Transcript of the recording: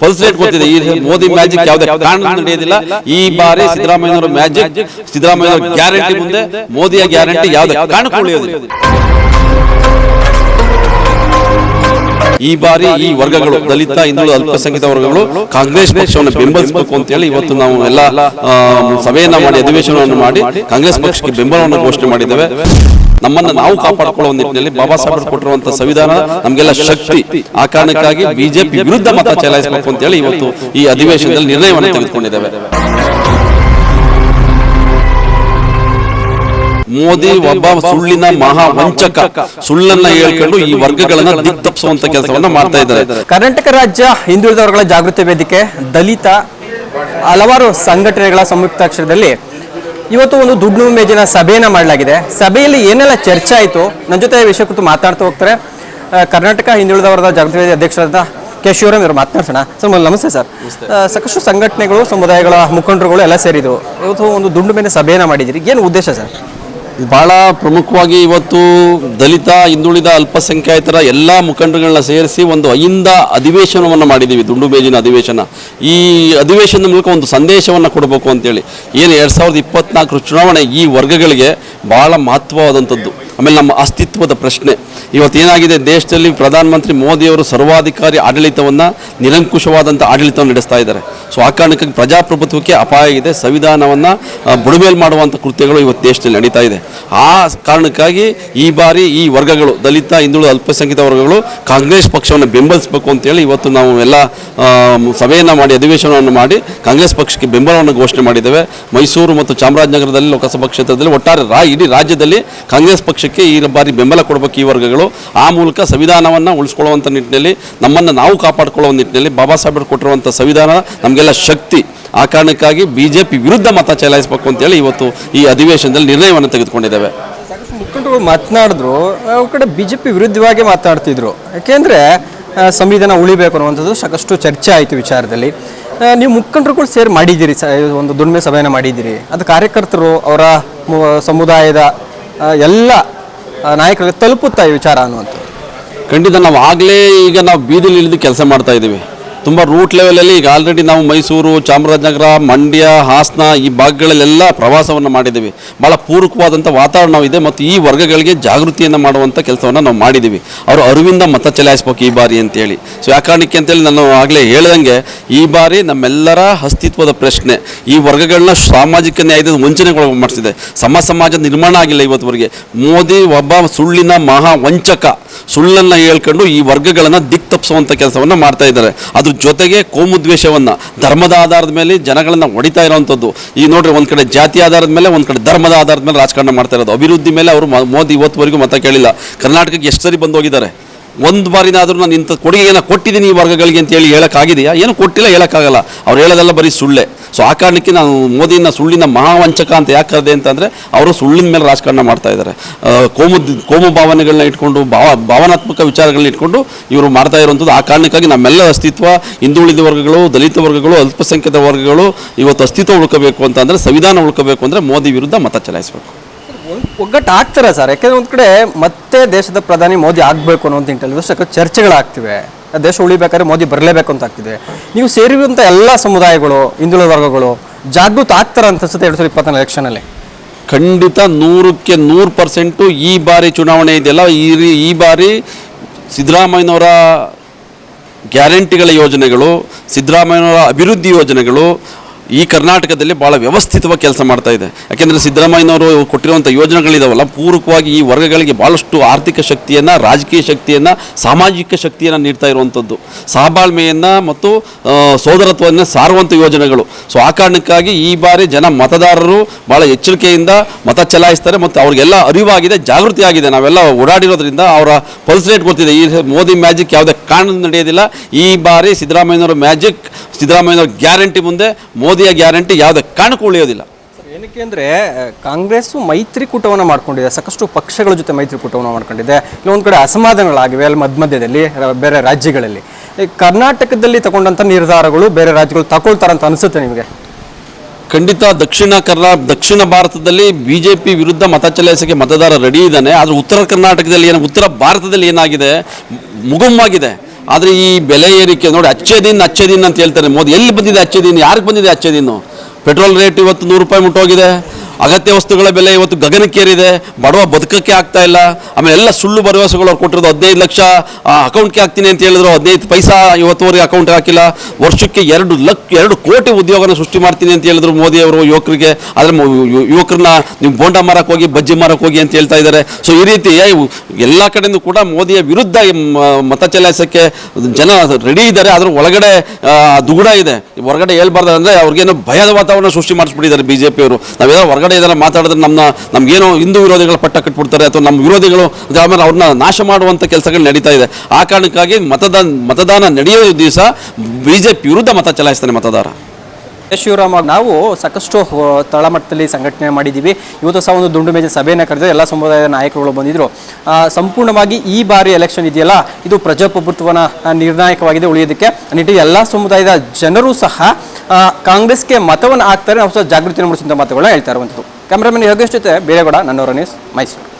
Pulse rate ಗೊತ್ತಿದೆ ಈ Modi magic ಯಾವುದೇ ಕಾರಣ ನಡೆಯೋದಿಲ್ಲ ಈ ಬಾರಿ ಸಿದ್ದರಾಮಯ್ಯನವರ ಮ್ಯಾಜಿಕ್ ಸಿದ್ದರಾಮಯ್ಯ ಗ್ಯಾರಂಟಿ ಮುಂದೆ ಮೋದಿಯ ಗ್ಯಾರಂಟಿ ಯಾವುದೇ ಕಾರಣಕ್ಕೂ ಉಳಿಯೋದಿಲ್ಲ. ಈ ಬಾರಿ ಈ ವರ್ಗಗಳು, ದಲಿತ ಹಿಂದುಳಿದ ಅಲ್ಪಸಂಖ್ಯಾತ ವರ್ಗಗಳು, ಕಾಂಗ್ರೆಸ್ ಪಕ್ಷವನ್ನು ಬೆಂಬಲಿಸಬೇಕು ಅಂತ ಹೇಳಿ ಇವತ್ತು ನಾವು ಎಲ್ಲ ಸಭೆಯನ್ನ ಮಾಡಿ, ಅಧಿವೇಶನವನ್ನು ಮಾಡಿ ಕಾಂಗ್ರೆಸ್ ಪಕ್ಷಕ್ಕೆ ಬೆಂಬಲವನ್ನು ಘೋಷಣೆ ಮಾಡಿದ್ದೇವೆ. ನಮ್ಮನ್ನ ನಾವು ಕಾಪಾಡಿಕೊಳ್ಳುವ ನಿಟ್ಟಿನಲ್ಲಿ ಬಾಬಾ ಸಾಹೇಬ್ ಕೊಟ್ಟಿರುವಂತಹ ಸಂವಿಧಾನ ನಮಗೆಲ್ಲ ಶಕ್ತಿ. ಆ ಕಾರಣಕ್ಕಾಗಿ ಬಿಜೆಪಿ ವಿರುದ್ಧ ಮತ ಚಲಾಯಿಸಬೇಕು ಅಂತ ಹೇಳಿ ಇವತ್ತು ಈ ಅಧಿವೇಶನದಲ್ಲಿ ನಿರ್ಣಯವನ್ನು ತೆಗೆದುಕೊಂಡಿದ್ದೇವೆ. ಮೋದಿ ಒಬ್ಬ ಸುಳ್ಳಿನ ಮಹಾ ವಂಚಕ. ಸುಳ್ಳನ್ನ ಹೇಳ್ಕೊಂಡು ಈ ವರ್ಗಗಳನ್ನ ದಿಕ್ತಪ್ಪಿಸುವಂತ ಕೆಲಸವನ್ನ ಮಾಡ್ತಾ ಇದ್ದಾರೆ. ಕರ್ನಾಟಕ ರಾಜ್ಯ ಹಿಂದುಳಿದ ವರ್ಗಗಳ ಜಾಗೃತಿ ವೇದಿಕೆ ದಲಿತ ಹಲವಾರು ಸಂಘಟನೆಗಳ ಸಂಯುಕ್ತಾಕ್ಷರದಲ್ಲಿ ಇವತ್ತು ಒಂದು ದುಡ್ಡು ಮೇಜಿನ ಸಭೆಯನ್ನ ಮಾಡಲಾಗಿದೆ. ಸಭೆಯಲ್ಲಿ ಏನೆಲ್ಲ ಚರ್ಚೆ ಆಯಿತು? ನನ್ನ ಜೊತೆ ವಿಷಯ ಕುರಿತು ಮಾತಾಡ್ತಾ ಹೋಗ್ತಾರೆ ಕರ್ನಾಟಕ ಹಿಂದುಳಿದ ವರ್ಗದ ಜಾಗೃತಿ ವೇದಿಕೆ ಅಧ್ಯಕ್ಷರಾದ ಕೆ ಶಿವರಾಮ್ ಇವರು ಮಾತನಾಡ್ಸೋಣ. ಸರ್ ನಮಸ್ತೆ ಸರ್. ಸಾಕಷ್ಟು ಸಂಘಟನೆಗಳು ಸಮುದಾಯಗಳ ಮುಖಂಡರುಗಳು ಎಲ್ಲ ಸೇರಿದ್ರು ಇವತ್ತು ಒಂದು ದುಂಡು ಮೇಲೆ ಸಭೆಯನ್ನ ಮಾಡಿದಿರಿ ಏನು ಉದ್ದೇಶ ಸರ್? ಬಹಳ ಪ್ರಮುಖವಾಗಿ ಇವತ್ತು ದಲಿತ, ಹಿಂದುಳಿದ, ಅಲ್ಪಸಂಖ್ಯಾತರ ಎಲ್ಲ ಮುಖಂಡಗಳನ್ನ ಸೇರಿಸಿ ಒಂದು ಐಂದ ಅಧಿವೇಶನವನ್ನು ಮಾಡಿದ್ದೀವಿ ದುಂಡು ಮೇಜಿನ ಅಧಿವೇಶನ. ಈ ಅಧಿವೇಶನದ ಮೂಲಕ ಒಂದು ಸಂದೇಶವನ್ನು ಕೊಡಬೇಕು ಅಂತೇಳಿ. ಏನು ಎರಡು ಸಾವಿರದ ಇಪ್ಪತ್ನಾಲ್ಕರ ಚುನಾವಣೆ ಈ ವರ್ಗಗಳಿಗೆ ಬಹಳ ಮಹತ್ವವಾದಂಥದ್ದು. ಆಮೇಲೆ ನಮ್ಮ ಅಸ್ತಿತ್ವದ ಪ್ರಶ್ನೆ. ಇವತ್ತು ಏನಾಗಿದೆ? ದೇಶದಲ್ಲಿ ಪ್ರಧಾನಮಂತ್ರಿ ಮೋದಿಯವರು ಸರ್ವಾಧಿಕಾರಿ ಆಡಳಿತವನ್ನು ನಿರಂಕುಶವಾದಂಥ ಆಡಳಿತವನ್ನು ನಡೆಸ್ತಾ ಇದ್ದಾರೆ. ಸೊ ಆ ಕಾರಣಕ್ಕಾಗಿ ಪ್ರಜಾಪ್ರಭುತ್ವಕ್ಕೆ ಅಪಾಯ ಇದೆ. ಸಂವಿಧಾನವನ್ನು ಬುಡಮೇಲು ಮಾಡುವಂಥ ಕೃತ್ಯಗಳು ಇವತ್ತು ದೇಶದಲ್ಲಿ ನಡೀತಾ ಇದೆ. ಆ ಕಾರಣಕ್ಕಾಗಿ ಈ ಬಾರಿ ಈ ವರ್ಗಗಳು, ದಲಿತ, ಹಿಂದುಳಿದ ಅಲ್ಪಸಂಖ್ಯಾತ ವರ್ಗಗಳು ಕಾಂಗ್ರೆಸ್ ಪಕ್ಷವನ್ನು ಬೆಂಬಲಿಸಬೇಕು ಅಂತೇಳಿ ಇವತ್ತು ನಾವು ಎಲ್ಲ ಸಭೆಯನ್ನು ಮಾಡಿ, ಅಧಿವೇಶನವನ್ನು ಮಾಡಿ ಕಾಂಗ್ರೆಸ್ ಪಕ್ಷಕ್ಕೆ ಬೆಂಬಲವನ್ನು ಘೋಷಣೆ ಮಾಡಿದ್ದೇವೆ. ಮೈಸೂರು ಮತ್ತು ಚಾಮರಾಜನಗರದಲ್ಲಿ ಲೋಕಸಭಾ ಕ್ಷೇತ್ರದಲ್ಲಿ ಒಟ್ಟಾರೆ ರಾ, ಇಡೀ ರಾಜ್ಯದಲ್ಲಿ ಕಾಂಗ್ರೆಸ್ ಪಕ್ಷಕ್ಕೆ ಈ ಬಾರಿ ಬೆಂಬಲ ಕೊಡಬೇಕು ಈ ವರ್ಗಗಳು, ಆ ಮೂಲಕ ಸಂವಿಧಾನವನ್ನು ಉಳಿಸ್ಕೊಳ್ಳುವಂಥ ನಿಟ್ಟಿನಲ್ಲಿ, ನಮ್ಮನ್ನು ನಾವು ಕಾಪಾಡಿಕೊಳ್ಳುವ ನಿಟ್ಟಿನಲ್ಲಿ ಬಾಬಾ ಸಾಹೇಬರು ಕೊಟ್ಟಿರುವಂಥ ಸಂವಿಧಾನ ನಮಗೆಲ್ಲ ಶಕ್ತಿ. ಆ ಕಾರಣಕ್ಕಾಗಿ ಬಿ ಜೆ ಪಿ ವಿರುದ್ಧ ಮತ ಚಲಾಯಿಸಬೇಕು ಅಂತೇಳಿ ಇವತ್ತು ಈ ಅಧಿವೇಶನದಲ್ಲಿ ನಿರ್ಣಯವನ್ನು ತೆಗೆದುಕೊಂಡಿದ್ದೇವೆ. ಮುಖಂಡರು ಮಾತನಾಡಿದ್ರು ಅವ್ರ ಕಡೆ ಬಿ ಜೆ ಪಿ ವಿರುದ್ಧವಾಗಿ ಮಾತನಾಡ್ತಿದ್ರು ಯಾಕೆಂದ್ರೆ ಸಂವಿಧಾನ ಉಳಿಬೇಕು ಅನ್ನುವಂಥದ್ದು ಸಾಕಷ್ಟು ಚರ್ಚೆ ಆಯಿತು ವಿಚಾರದಲ್ಲಿ. ನೀವು ಮುಖಂಡರುಗಳು ಸೇರಿ ಮಾಡಿದ್ದೀರಿ, ಸ ಒಂದು ದುಡಿಮೆ ಸಭೆಯನ್ನು ಮಾಡಿದ್ದೀರಿ. ಅದು ಕಾರ್ಯಕರ್ತರು, ಅವರ ಸಮುದಾಯದ ಎಲ್ಲ ನಾಯಕರಿಗೆ ತಲುಪುತ್ತಾ ಈ ವಿಚಾರ ಅನ್ನುವಂಥದ್ದು. ಖಂಡಿತ ನಾವು ಆಗಲೇ ಈಗ ನಾವು ಬೀದಿಲಿ ಇಳಿದು ಕೆಲಸ ಮಾಡ್ತಾ ಇದ್ದೀವಿ. ತುಂಬ ರೂಟ್ ಲೆವೆಲಲ್ಲಿ ಈಗ ಆಲ್ರೆಡಿ ನಾವು ಮೈಸೂರು, ಚಾಮರಾಜನಗರ, ಮಂಡ್ಯ, ಹಾಸನ ಈ ಭಾಗಗಳಲ್ಲೆಲ್ಲ ಪ್ರವಾಸವನ್ನು ಮಾಡಿದ್ದೀವಿ. ಭಾಳ ಪೂರಕವಾದಂಥ ವಾತಾವರಣ ಇದೆ ಮತ್ತು ಈ ವರ್ಗಗಳಿಗೆ ಜಾಗೃತಿಯನ್ನು ಮಾಡುವಂಥ ಕೆಲಸವನ್ನು ನಾವು ಮಾಡಿದ್ದೀವಿ. ಅವರು ಅರಿವಿಂದ ಮತ ಚಲಾಯಿಸ್ಬೇಕು ಈ ಬಾರಿ ಅಂತೇಳಿ. ಸೊ ಯಾವ ಕಾರಣಕ್ಕೆ ಅಂತೇಳಿ ನಾನು ಆಗಲೇ ಹೇಳ್ದಂಗೆ ಈ ಬಾರಿ ನಮ್ಮೆಲ್ಲರ ಅಸ್ತಿತ್ವದ ಪ್ರಶ್ನೆ, ಈ ವರ್ಗಗಳನ್ನ ಸಾಮಾಜಿಕ ನ್ಯಾಯದ ವಂಚನೆಗೊಳಗೆ ಮಾಡಿಸಿದೆ. ಸಮ ಸಮಾಜ ನಿರ್ಮಾಣ ಆಗಿಲ್ಲ ಇವತ್ತುವರೆಗೆ. ಮೋದಿ ಒಬ್ಬ ಸುಳ್ಳಿನ ಮಹಾ ವಂಚಕ. ಸುಳ್ಳನ್ನು ಹೇಳ್ಕೊಂಡು ಈ ವರ್ಗಗಳನ್ನು ದಿಕ್ ತಪ್ಪಿಸುವಂಥ ಕೆಲಸವನ್ನು ಮಾಡ್ತಾ ಇದ್ದಾರೆ. ಅದ್ರ ಜೊತೆಗೆ ಕೋಮುದ್ವೇಷವನ್ನು, ಧರ್ಮದ ಆಧಾರದ ಮೇಲೆ ಜನಗಳನ್ನು ಹೊಡಿತಾ ಇರೋವಂಥದ್ದು. ಈ ನೋಡ್ರಿ ಒಂದು ಕಡೆ ಜಾತಿ ಆಧಾರದ ಮೇಲೆ, ಒಂದು ಕಡೆ ಧರ್ಮದ ಆಧಾರದ ಮೇಲೆ ರಾಜಕಾರಣ ಮಾಡ್ತಾ ಇರೋದು. ಅಭಿವೃದ್ಧಿ ಮೇಲೆ ಅವರು ಮೋದಿ ಇವತ್ತುವರೆಗೂ ಮತ ಕೇಳಿಲ್ಲ. ಕರ್ನಾಟಕಕ್ಕೆ ಎಷ್ಟು ಸರಿ ಬಂದು ಹೋಗಿದ್ದಾರೆ ಒಂದು ಬಾರಿನಾದರೂ ನಾನು ಇಂಥ ಕೊಡುಗೆಯನ್ನು ಕೊಟ್ಟಿದ್ದೀನಿ ಈ ವರ್ಗಗಳಿಗೆ ಅಂತ ಹೇಳಿ ಹೇಳೋಕ್ಕಾಗಿದೆಯಾ? ಏನು ಕೊಟ್ಟಿಲ್ಲ, ಹೇಳೋಕ್ಕಾಗಲ್ಲ. ಅವ್ರು ಹೇಳೋದೆಲ್ಲ ಬರೀ ಸುಳ್ಳೆ. ಸೊ ಆ ಕಾರಣಕ್ಕೆ ನಾನು ಮೋದಿನ ಸುಳ್ಳಿನ ಮಹಾವಂಚಕ ಅಂತ ಯಾಕೆ ಕರೆದೆ ಅಂತಂದರೆ, ಅವರು ಸುಳ್ಳಿನ ಮೇಲೆ ರಾಜಕಾರಣ ಮಾಡ್ತಾ ಇದ್ದಾರೆ. ಕೋಮು ಕೋಮು ಭಾವನೆಗಳನ್ನ ಇಟ್ಕೊಂಡು, ಭಾವ, ಭಾವನಾತ್ಮಕ ವಿಚಾರಗಳನ್ನ ಇಟ್ಕೊಂಡು ಇವರು ಮಾಡ್ತಾ ಇರುವಂಥದ್ದು. ಆ ಕಾರಣಕ್ಕಾಗಿ ನಮ್ಮೆಲ್ಲ ಅಸ್ತಿತ್ವ, ಹಿಂದುಳಿದ ವರ್ಗಗಳು, ದಲಿತ ವರ್ಗಗಳು, ಅಲ್ಪಸಂಖ್ಯಾತ ವರ್ಗಗಳು ಇವತ್ತು ಅಸ್ತಿತ್ವ ಉಳ್ಕೋಬೇಕು ಅಂತಂದರೆ, ಸಂವಿಧಾನ ಉಳ್ಕೋಬೇಕು ಅಂದರೆ ಮೋದಿ ವಿರುದ್ಧ ಮತ ಚಲಾಯಿಸಬೇಕು. ಒಗ್ಗಟ್ಟು ಆಗ್ತಾರೆ ಸರ್. ಯಾಕೆಂದ್ರೆ ಒಂದು ಕಡೆ ಮತ್ತೆ ದೇಶದ ಪ್ರಧಾನಿ ಮೋದಿ ಆಗಬೇಕು ಅನ್ನೋಂಥ ನಿಟ್ಟಿನಲ್ಲಿ ಸಾಕಷ್ಟು ಚರ್ಚೆಗಳಾಗ್ತಿವೆ. ದೇಶ ಉಳಿಬೇಕಾದ್ರೆ ಮೋದಿ ಬರಲೇಬೇಕು ಅಂತ ಆಗ್ತಿದೆ. ನೀವು ಸೇರಿರುವಂಥ ಎಲ್ಲ ಸಮುದಾಯಗಳು, ಹಿಂದುಳಿದ ವರ್ಗಗಳು ಜಾಗೃತ ಆಗ್ತಾರೆ ಅಂತ ಅನ್ಸುತ್ತೆ ಎರಡು ಸಾವಿರದ ಇಪ್ಪತ್ತನೇ ಎಲೆಕ್ಷನಲ್ಲಿ ಖಂಡಿತ ನೂರಕ್ಕೆ ನೂರು ಪರ್ಸೆಂಟು ಈ ಬಾರಿ ಚುನಾವಣೆ ಇದೆಯಲ್ಲ, ಈ ಈ ಬಾರಿ ಸಿದ್ದರಾಮಯ್ಯನವರ ಗ್ಯಾರಂಟಿಗಳ ಯೋಜನೆಗಳು, ಸಿದ್ದರಾಮಯ್ಯನವರ ಅಭಿವೃದ್ಧಿ ಯೋಜನೆಗಳು ಈ ಕರ್ನಾಟಕದಲ್ಲಿ ಭಾಳ ವ್ಯವಸ್ಥಿತವಾಗಿ ಕೆಲಸ ಮಾಡ್ತಾ ಇದೆ. ಯಾಕೆಂದರೆ ಸಿದ್ದರಾಮಯ್ಯನವರು ಕೊಟ್ಟಿರುವಂಥ ಯೋಜನೆಗಳಿದಾವಲ್ಲ, ಪೂರಕವಾಗಿ ಈ ವರ್ಗಗಳಿಗೆ ಭಾಳಷ್ಟು ಆರ್ಥಿಕ ಶಕ್ತಿಯನ್ನು, ರಾಜಕೀಯ ಶಕ್ತಿಯನ್ನು, ಸಾಮಾಜಿಕ ಶಕ್ತಿಯನ್ನು ನೀಡ್ತಾ ಇರುವಂಥದ್ದು ಸಹಬಾಳ್ಮೆಯನ್ನು ಮತ್ತು ಸೋದರತ್ವವನ್ನು ಸಾರುವಂಥ ಯೋಜನೆಗಳು. ಸೊ ಆ ಕಾರಣಕ್ಕಾಗಿ ಈ ಬಾರಿ ಜನ ಮತದಾರರು ಭಾಳ ಎಚ್ಚರಿಕೆಯಿಂದ ಮತ ಚಲಾಯಿಸ್ತಾರೆ ಮತ್ತು ಅವ್ರಿಗೆಲ್ಲ ಅರಿವಾಗಿದೆ ಜಾಗೃತಿ ಆಗಿದೆ ನಾವೆಲ್ಲ ಓಡಾಡಿರೋದ್ರಿಂದ ಅವರ ಪಲ್ಸ್ ರೇಟ್ ಗೊತ್ತಿದೆ. ಈ ಮೋದಿ ಮ್ಯಾಜಿಕ್ ಯಾವುದೇ ಕಾರಣ ನಡೆಯೋದಿಲ್ಲ. ಈ ಬಾರಿ ಸಿದ್ದರಾಮಯ್ಯನವರ ಮ್ಯಾಜಿಕ್, ಸಿದ್ದರಾಮಯ್ಯನವರ ಗ್ಯಾರಂಟಿ ಮುಂದೆ ಮೋದಿಯ ಗ್ಯಾರಂಟಿ ಯಾವುದೇ ಕಾರಣಕ್ಕೂ ಉಳಿಯೋದಿಲ್ಲ. ಏನಕ್ಕೆ ಅಂದರೆ ಕಾಂಗ್ರೆಸ್ ಮೈತ್ರಿಕೂಟವನ್ನು ಮಾಡ್ಕೊಂಡಿದೆ. ಸಾಕಷ್ಟು ಪಕ್ಷಗಳ ಜೊತೆ ಮೈತ್ರಿಕೂಟವನ್ನು ಮಾಡ್ಕೊಂಡಿದೆ. ಕೆಲವೊಂದು ಕಡೆ ಅಸಮಾಧಾನಗಳಾಗಿವೆ ಅಲ್ಲಿ ಮಧ್ಯ ಮಧ್ಯದಲ್ಲಿ ಬೇರೆ ರಾಜ್ಯಗಳಲ್ಲಿ. ಕರ್ನಾಟಕದಲ್ಲಿ ತಗೊಂಡಂಥ ನಿರ್ಧಾರಗಳು ಬೇರೆ ರಾಜ್ಯಗಳು ಅಂತ ಅನಿಸುತ್ತೆ ನಿಮಗೆ? ಖಂಡಿತ ದಕ್ಷಿಣ ಕರ್ನಾ ದಕ್ಷಿಣ ಭಾರತದಲ್ಲಿ ಬಿ ಜೆ ಪಿ ವಿರುದ್ಧ ಮತ ಚಲಾಯಿಸೋಕ್ಕೆ ಮತದಾರ ರೆಡಿ ಇದ್ದಾನೆ. ಆದರೆ ಉತ್ತರ ಕರ್ನಾಟಕದಲ್ಲಿ ಏನು ಉತ್ತರ ಭಾರತದಲ್ಲಿ ಏನಾಗಿದೆ? ಮುಗುಮ್ಮಾಗಿದೆ. ಆದರೆ ಈ ಬೆಲೆ ಏರಿಕೆ ನೋಡಿ ಅಚ್ಚೆ ದಿನ ಅಚ್ಚೆ ದಿನ ಅಂತ ಹೇಳ್ತಾರೆ ಮೋದಿ. ಎಲ್ಲಿ ಬಂದಿದೆ ಅಚ್ಚೆ ದಿನ? ಯಾರಿಗೆ ಬಂದಿದೆ ಅಚ್ಚೆ ದಿನ? ಪೆಟ್ರೋಲ್ ರೇಟ್ ಇವತ್ತು ನೂರು ರೂಪಾಯಿ ಮುಟ್ಟೋಗಿದೆ. ಅಗತ್ಯ ವಸ್ತುಗಳ ಬೆಲೆ ಇವತ್ತು ಗಗನಕ್ಕೇರಿದೆ, ಬಡವ ಬದುಕಕ್ಕೆ ಆಗ್ತಾ ಇಲ್ಲ. ಆಮೇಲೆ ಎಲ್ಲ ಸುಳ್ಳು ಭರವಸೆಗಳು ಅವ್ರು ಕೊಟ್ಟಿರೋದು ಹದಿನೈದು ಲಕ್ಷ ಅಕೌಂಟ್ಗೆ ಹಾಕ್ತೀನಿ ಅಂತ ಹೇಳಿದ್ರು, ಹದಿನೈದು ಪೈಸಾ ಇವತ್ತುವರೆಗೆ ಅಕೌಂಟ್ಗೆ ಹಾಕಿಲ್ಲ. ವರ್ಷಕ್ಕೆ ಎರಡು ಲಕ್ಷ ಎರಡು ಕೋಟಿ ಉದ್ಯೋಗನ ಸೃಷ್ಟಿ ಮಾಡ್ತೀನಿ ಅಂತ ಹೇಳಿದ್ರು ಮೋದಿ ಅವರು ಯುವಕರಿಗೆ. ಆದರೆ ಯುವಕರನ್ನ ನೀವು ಬೋಂಡ ಮಾರಕ್ಕೆ ಹೋಗಿ, ಬಜ್ಜಿ ಮಾರಕ್ಕೆ ಹೋಗಿ ಅಂತ ಹೇಳ್ತಾ ಇದ್ದಾರೆ. ಸೊ ಈ ರೀತಿ ಎಲ್ಲ ಕಡೆಯಿಂದ ಕೂಡ ಮೋದಿಯ ವಿರುದ್ಧ ಮತ ಚಲಾಯಿಸೋಕ್ಕೆ ಜನ ರೆಡಿ ಇದ್ದಾರೆ. ಆದರೂ ಒಳಗಡೆ ದುಗುಡ ಇದೆ. ಹೊರಗಡೆ ಹೇಳ್ಬಾರ್ದು ಅಂದರೆ ಅವ್ರಿಗೇನೋ ಭಯದ ವಾತಾವರಣ ಸೃಷ್ಟಿ ಮಾಡಿಸ್ಬಿಟ್ಟಿದ್ದಾರೆ ಬಿ ಜೆ ಪಿಯವರು ನಾವೇನೋ ಹೊರಗಡೆ ಏನಾರ ಮಾತಾಡಿದ್ರೆ ನಮ್ಮ ನಮಗೇನೋ ಹಿಂದೂ ವಿರೋಧಿಗಳ ಪಟ್ಟ ಕಟ್ಬಿಡ್ತಾರೆ ಅಥವಾ ನಮ್ಮ ವಿರೋಧಿಗಳು ಆಮೇಲೆ ಅವ್ರನ್ನ ನಾಶ ಮಾಡುವಂಥ ಕೆಲಸಗಳು ನಡೀತಾ ಇದೆ. ಆ ಕಾರಣಕ್ಕಾಗಿ ಮತದಾನ ಮತದಾನ ನಡೆಯೋ ದಿವಸ ಬಿ ಜೆ ಪಿ ವಿರುದ್ಧ ಮತ ಚಲಾಯಿಸ್ತಾನೆ ಮತದಾರ. ಶಿವರಾಮ್ ನಾವು ಸಾಕಷ್ಟು ತಳಮಟ್ಟದಲ್ಲಿ ಸಂಘಟನೆ ಮಾಡಿದ್ದೀವಿ. ಇವತ್ತು ಸಹ ಒಂದು ದುಂಡು ಮೇಜಿನ ಸಭೆಯನ್ನು ಕರೆದು ಎಲ್ಲ ಸಮುದಾಯದ ನಾಯಕರುಗಳು ಬಂದಿದ್ದರು ಸಂಪೂರ್ಣವಾಗಿ ಈ ಬಾರಿ ಎಲೆಕ್ಷನ್ ಇದೆಯಲ್ಲ, ಇದು ಪ್ರಜಾಪ್ರಭುತ್ವನ ನಿರ್ಣಾಯಕವಾಗಿದೆ ಉಳಿಯೋದಕ್ಕೆ. ನಿಟ್ಟಿಗೆ ಎಲ್ಲ ಸಮುದಾಯದ ಜನರು ಸಹ ಕಾಂಗ್ರೆಸ್ಗೆ ಮತವನ್ನು ಹಾಕ್ತಾರೆ ಸಹ ಜಾಗೃತಿ ಮೂಡಿಸುವಂಥ ಮಾತುಗಳನ್ನ ಹೇಳ್ತಾ ಇರುವಂಥದ್ದು ಕ್ಯಾಮ್ರಾಮನ್ ಯೋಗೇಶ್ ಜೊತೆ ಬೇರೆಗೌಡ ನನ್ನವರ ನ್ಯೂಸ್ ಮೈಸೂರು.